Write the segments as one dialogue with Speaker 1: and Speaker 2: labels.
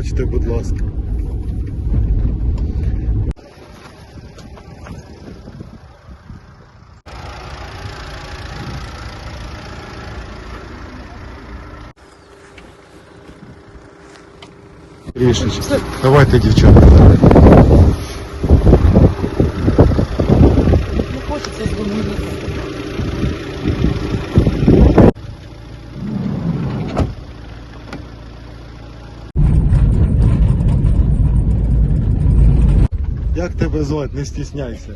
Speaker 1: Пробачте, будь ласка. Рішечки. Давайте, дівчата.
Speaker 2: Не хочеться згомонитися.
Speaker 1: Тебе звати? Не стісняйся.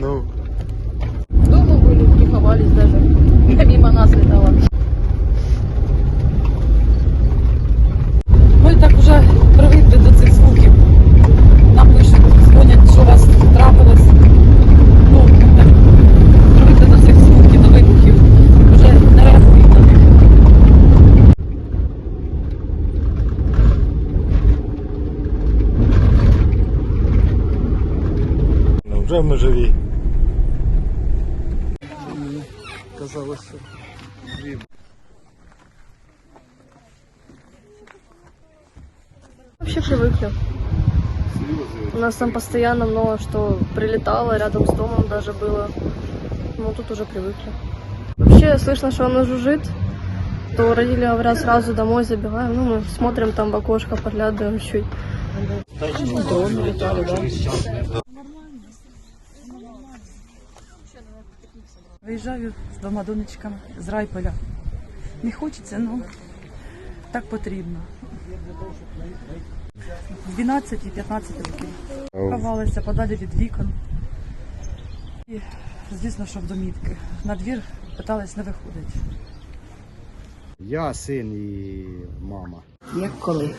Speaker 1: Ну,
Speaker 2: ми
Speaker 1: живі. Дві.
Speaker 3: Вообще привыкли. У нас там постоянно много что прилетало, рядом с домом даже было. Ну, тут уже привыкли. Вообще слышно, что оно жужжит, то родители говорят, сразу домой забегаем. Ну, мы смотрим там в окошко, подглядываем чуть.
Speaker 4: Виїжджаю з двома донечками з Райполя. Не хочеться, ну так потрібно. 12 і 15 років. Ховалися подалі від вікон. І, звісно, що в домівки. На двір питались не виходити.
Speaker 5: Я син і мама.
Speaker 6: Як коли?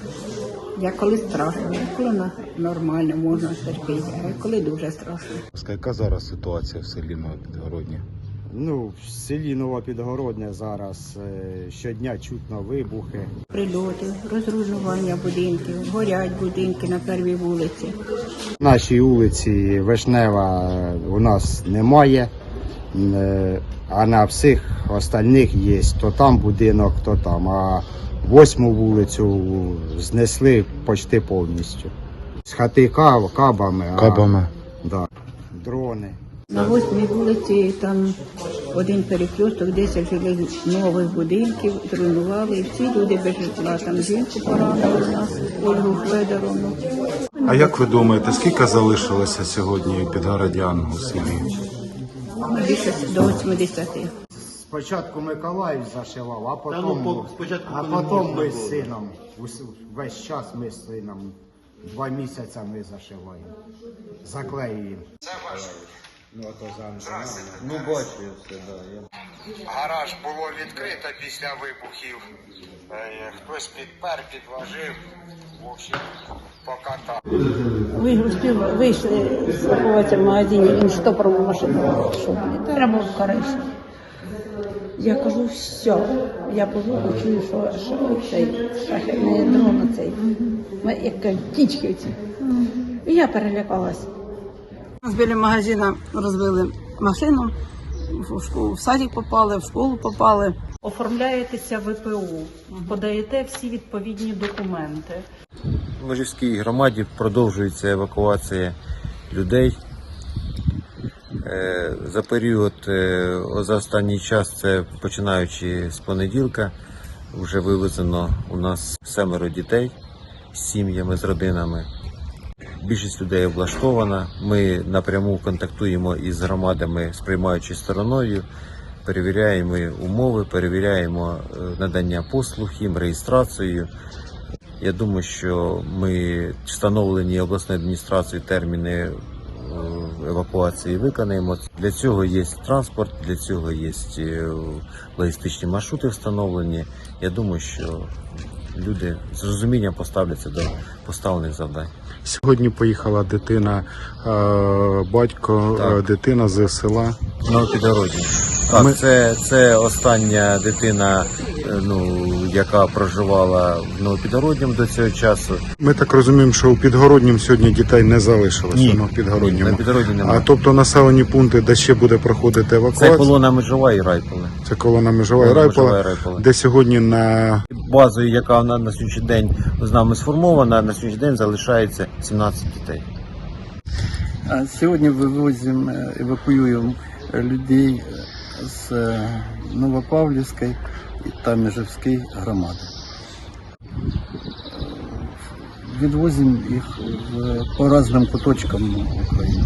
Speaker 6: Як коли страшно, коли нормально можна терпіти, а коли дуже страшно.
Speaker 1: Яка зараз ситуація в селі Новопідгородні?
Speaker 5: Ну, в селі Новопідгородне зараз е, щодня чутно вибухи.
Speaker 6: Прильоти, розруйнування будинків, горять будинки на первій вулиці.
Speaker 5: В нашій вулиці Вишнева е, у нас немає, а на всіх остальних є то там будинок, то там. А восьму вулицю знесли почти повністю. З хати кав, кабами,
Speaker 1: Кабами.
Speaker 5: А, да, дрони.
Speaker 6: На восьмій вулиці там один перекресток, 10 жили нових будинків, зруйнували. І всі люди без житла. Там жінку поранили нас, Ольгу Федоровну.
Speaker 1: А як ви думаєте, скільки залишилося сьогодні підгородян у селі?
Speaker 6: Більше до 80.
Speaker 5: Спочатку Миколаїв зашивав, а потім, а потім ми з сином. ус- Весь час ми з сином. Два місяці ми зашиваємо. Заклеюємо. Ну, ото за Ну, бачу все, да. Гараж було відкрито після вибухів. Е, Хтось підпер, підложив. В общем, покатав.
Speaker 7: Ви успів вийшли спакуватися в магазині, він штопором машину. Що мені треба в Кариші. Я кажу, все. Я по чую, що, що цей шахет, не дрон, цей. Ми- Як птічки ці. І я перелякалась. З біля магазина розбили машину, в, школу, в садик попали, в школу попали.
Speaker 8: Оформляєтеся ВПУ, подаєте всі відповідні документи.
Speaker 9: В Межівській громаді продовжується евакуація людей. Е, За період, е, за останній час, це починаючи з понеділка, вже вивезено у нас семеро дітей з сім'ями, з родинами. Більшість людей облаштована. Ми напряму контактуємо із громадами з приймаючою стороною, перевіряємо умови, перевіряємо е, надання послуг їм, реєстрацію. Я думаю, що ми встановлені обласною адміністрацією терміни е, евакуації виконаємо. Для цього є транспорт, для цього є е, логістичні маршрути встановлені. Я думаю, що люди з розумінням поставляться до поставлених завдань.
Speaker 1: Сьогодні поїхала дитина, е, батько,
Speaker 9: Так.
Speaker 1: дитина з села.
Speaker 9: Новопідгородні. Так,
Speaker 1: Ми-
Speaker 9: це, це остання дитина, е, ну, яка проживала в Новопідгородньому до цього часу.
Speaker 1: Ми так розуміємо, що у Підгороднім сьогодні дітей не залишилося.
Speaker 9: Ні,
Speaker 1: в Підгородньому.
Speaker 9: на Підгородні
Speaker 1: А тобто населені пункти, де ще буде проходити евакуація?
Speaker 9: Це колона Межова і Райполе.
Speaker 1: це колона Межова і
Speaker 9: Райполе.
Speaker 1: де сьогодні на
Speaker 9: базою, яка на, на сьогоднішній день з нами сформована, на сьогоднішній день залишається 17 дітей.
Speaker 10: А Сьогодні вивозимо, е, евакуюємо людей з е, Новопавлівської та Межівської громади. Відвозимо їх по різним куточкам України.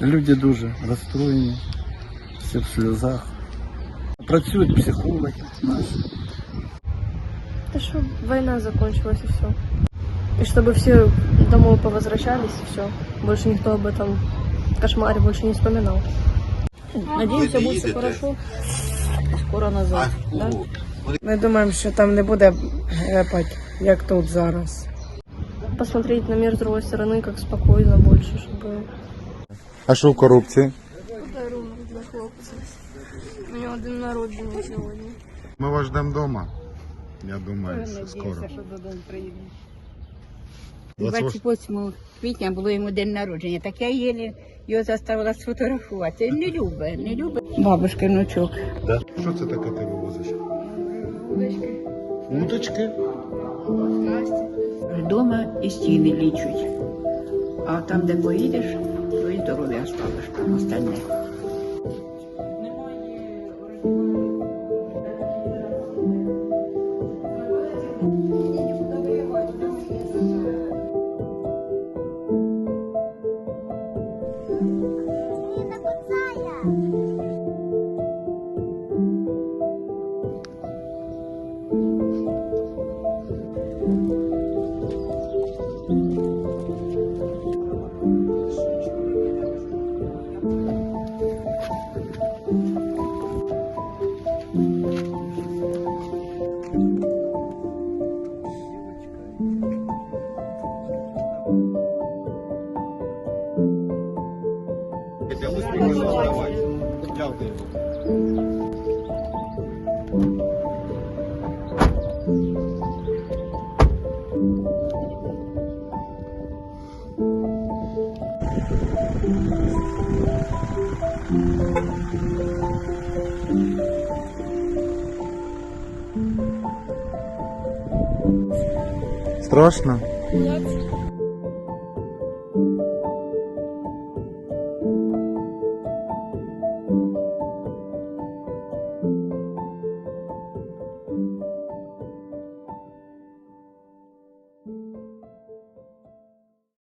Speaker 10: Люди дуже розстроєні, всі в сльозах. Працюють психологи наші.
Speaker 3: Да что война закончилась и все. И чтобы все домой повозвращались и все. Больше никто об этом кошмаре больше не вспоминал.
Speaker 7: Надіємося, буде все хорошо. Скоро назад. Да?
Speaker 11: Ми думаємо, що там не буде гепать, як тут зараз.
Speaker 3: Посмотреть на мир с другой стороны, как спокойно больше, чтобы...
Speaker 1: А що в корупції?
Speaker 3: Подарунок для хлопця. У нього день народження сьогодні.
Speaker 1: Ми вас ждемо вдома. Я думаю, скоро.
Speaker 6: 28 квітня було йому день народження, так я єлі його заставила сфотографувати. Він не любить, не любить. Бабушка внучок.
Speaker 1: Що це таке ти вивозиш? Удочки?
Speaker 6: Вдома і стіни лічуть. А там, де поїдеш, то і здоров'я оставиш там остальне.
Speaker 1: Страшно?
Speaker 3: Нет.